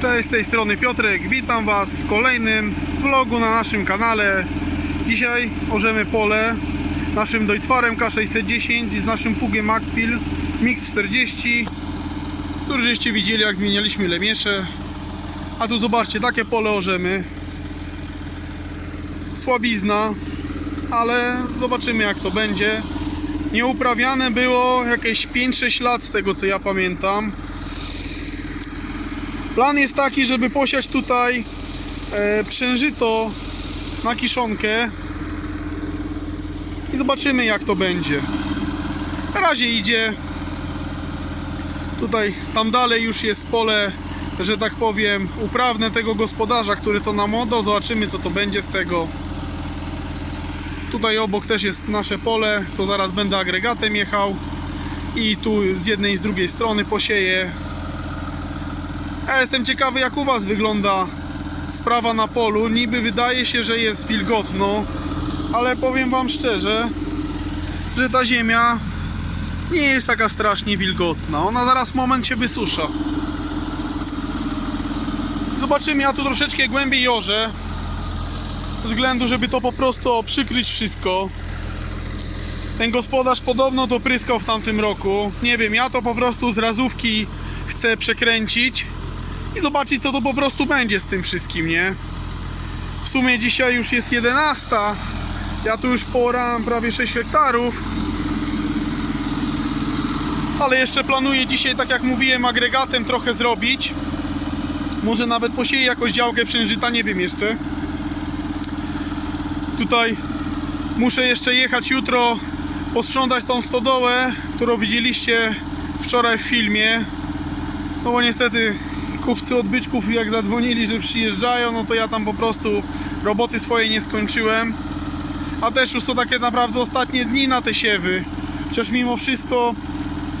Cześć, z tej strony Piotrek, witam Was w kolejnym vlogu na naszym kanale. Dzisiaj orzemy pole naszym Deutzfarem K610 z naszym pługiem Macpil Mix 40, który żeście widzieli jak zmienialiśmy lemiesze. A tu zobaczcie, takie pole orzemy. Słabizna, ale zobaczymy jak to będzie. Nieuprawiane było jakieś 5-6 lat z tego co ja pamiętam. Plan jest taki, żeby posiać tutaj e, przężyto na kiszonkę i zobaczymy jak to będzie. Na razie idzie. Tutaj, tam dalej już jest pole, że tak powiem, uprawne tego gospodarza, który to nam oddał. Zobaczymy co to będzie z tego. Tutaj obok też jest nasze pole, to zaraz będę agregatem jechał i tu z jednej i z drugiej strony posieję. Ja jestem ciekawy jak u Was wygląda sprawa na polu. Niby wydaje się, że jest wilgotno, ale powiem Wam szczerze, że ta ziemia nie jest taka strasznie wilgotna. Ona zaraz moment się wysusza. Zobaczymy, ja tu troszeczkę głębiej jorzę. Ze względu, żeby to po prostu przykryć wszystko. Ten gospodarz podobno to pryskał w tamtym roku. Nie wiem, ja to po prostu z razówki chcę przekręcić i zobaczyć co to po prostu będzie z tym wszystkim, nie? W sumie dzisiaj już jest 11. Ja tu już porałem prawie 6 hektarów. Ale jeszcze planuję dzisiaj, tak jak mówiłem, agregatem trochę zrobić. Może nawet posieję jakąś działkę przężyta, nie wiem jeszcze. Tutaj muszę jeszcze jechać jutro posprzątać tą stodołę, którą widzieliście wczoraj w filmie. No bo niestety kupcy od byczków jak zadzwonili, że przyjeżdżają, no to ja tam po prostu roboty swojej nie skończyłem. A też już są takie naprawdę ostatnie dni na te siewy. Chociaż mimo wszystko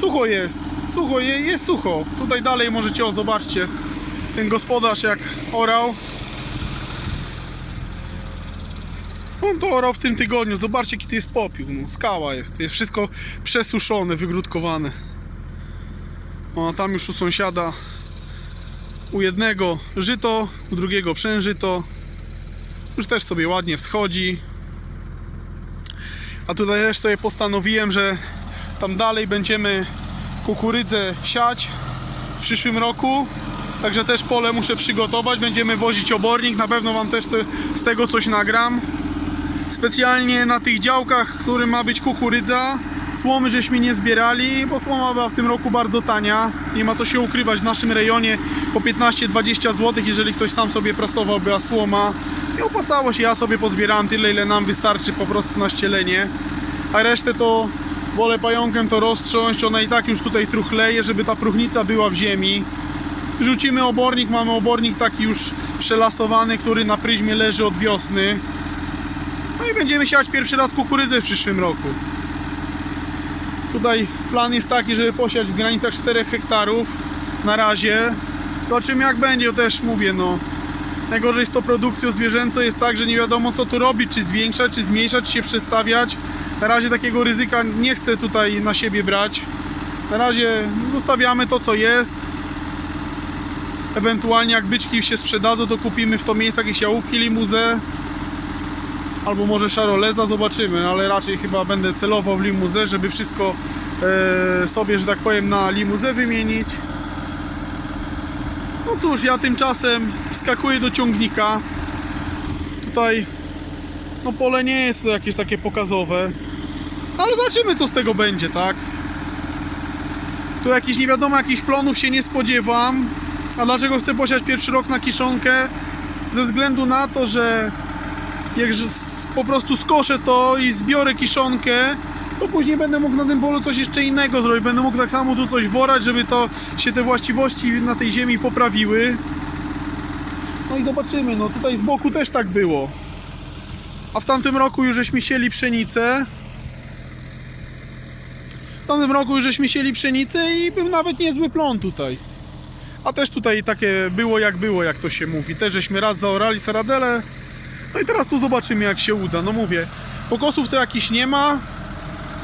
sucho jest. Sucho je, jest sucho. Tutaj dalej możecie, o zobaczcie, ten gospodarz jak orał. On to orał w tym tygodniu. Zobaczcie, jaki to jest popiół. No, skała jest. Jest wszystko przesuszone, wygródkowane. O, tam już u sąsiada u jednego żyto, u drugiego przężyto. Już też sobie ładnie wschodzi. A tutaj też sobie postanowiłem, że tam dalej będziemy kukurydzę siać w przyszłym roku. Także też pole muszę przygotować. Będziemy wozić obornik. Na pewno Wam też te- z tego coś nagram. Specjalnie na tych działkach, w którym ma być kukurydza, słomy żeśmy nie zbierali, bo słoma była w tym roku bardzo tania. Nie ma co się ukrywać w naszym rejonie po 15-20 zł, jeżeli ktoś sam sobie prasował, była słoma. Nie opłacało się, ja sobie pozbierałem tyle, ile nam wystarczy po prostu na ścielenie. A resztę to wolę pająkiem to roztrząść, ona i tak już tutaj truchleje, żeby ta próchnica była w ziemi. Rzucimy obornik, mamy obornik taki już przelasowany, który na pryzmie leży od wiosny. No i będziemy siać pierwszy raz kukurydzę w przyszłym roku. Tutaj plan jest taki, żeby posiać w granicach 4 hektarów na razie. Zobaczymy jak będzie, to też mówię, no. Najgorzej z tą produkcją zwierzęcą jest tak, że nie wiadomo co tu robić, czy zwiększać, czy zmniejszać, czy się przestawiać. Na razie takiego ryzyka nie chcę tutaj na siebie brać. Na razie zostawiamy to co jest. Ewentualnie jak byczki się sprzedadzą, to kupimy w to miejsce jakieś jałówki, limuzę albo może szaroleza, zobaczymy, ale raczej chyba będę celował w limuzę, żeby wszystko e, sobie, że tak powiem, na limuzę wymienić. No cóż, ja tymczasem wskakuję do ciągnika. Tutaj no pole nie jest to jakieś takie pokazowe, ale zobaczymy co z tego będzie, tak? Tu jakiś nie wiadomo jakich plonów się nie spodziewam. A dlaczego chcę posiać pierwszy rok na kiszonkę? Ze względu na to, że jak po prostu skoszę to i zbiorę kiszonkę, to później będę mógł na tym polu coś jeszcze innego zrobić. Będę mógł tak samo tu coś worać, żeby to się te właściwości na tej ziemi poprawiły. No i zobaczymy, no tutaj z boku też tak było. A w tamtym roku już żeśmy sieli pszenicę. W tamtym roku już żeśmy sieli pszenicę i był nawet niezły plon tutaj. A też tutaj takie było jak było, jak to się mówi. Też żeśmy raz zaorali saradelę, no i teraz tu zobaczymy jak się uda. No mówię, pokosów to jakiś nie ma,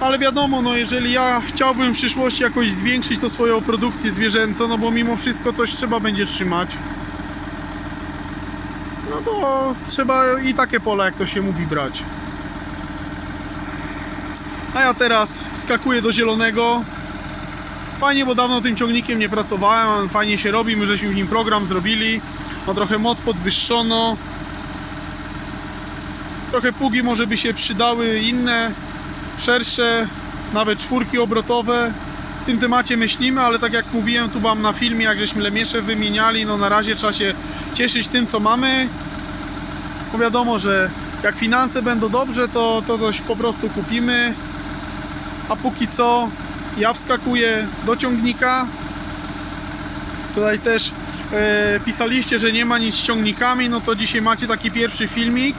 ale wiadomo, no jeżeli ja chciałbym w przyszłości jakoś zwiększyć to swoją produkcję zwierzęcą, no bo mimo wszystko coś trzeba będzie trzymać. no to trzeba i takie pola, jak to się mówi, brać. A ja teraz wskakuję do zielonego. Fajnie, bo dawno tym ciągnikiem nie pracowałem, fajnie się robi, my żeśmy w nim program zrobili. Ma trochę moc podwyższono. Trochę pługi może by się przydały inne, szersze, nawet czwórki obrotowe. W tym temacie myślimy, ale tak jak mówiłem, tu mam na filmie, jak żeśmy lemiesze wymieniali, no na razie trzeba się cieszyć tym, co mamy. Bo wiadomo, że jak finanse będą dobrze, to, to coś po prostu kupimy. A póki co ja wskakuję do ciągnika. Tutaj też e, pisaliście, że nie ma nic z ciągnikami, no to dzisiaj macie taki pierwszy filmik.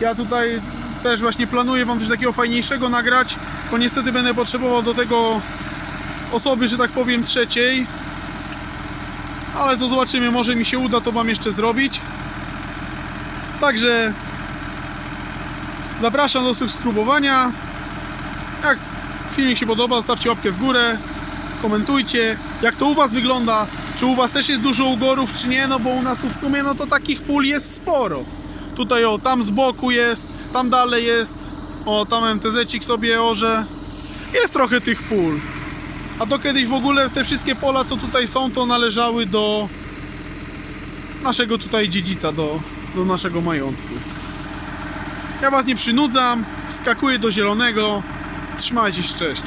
Ja tutaj też właśnie planuję Wam coś takiego fajniejszego nagrać, bo niestety będę potrzebował do tego osoby, że tak powiem, trzeciej. Ale to zobaczymy, może mi się uda to Wam jeszcze zrobić. Także zapraszam do subskrybowania. Jak filmik się podoba, zostawcie łapkę w górę, komentujcie, jak to u Was wygląda, czy u Was też jest dużo ugorów, czy nie, no bo u nas tu w sumie, no to takich pól jest sporo. Tutaj o, tam z boku jest, tam dalej jest, o, tam MTZ-cik sobie orze. Jest trochę tych pól. A to kiedyś w ogóle te wszystkie pola, co tutaj są, to należały do naszego tutaj dziedzica, do, do naszego majątku. Ja Was nie przynudzam, skakuję do zielonego. Trzymajcie się, cześć.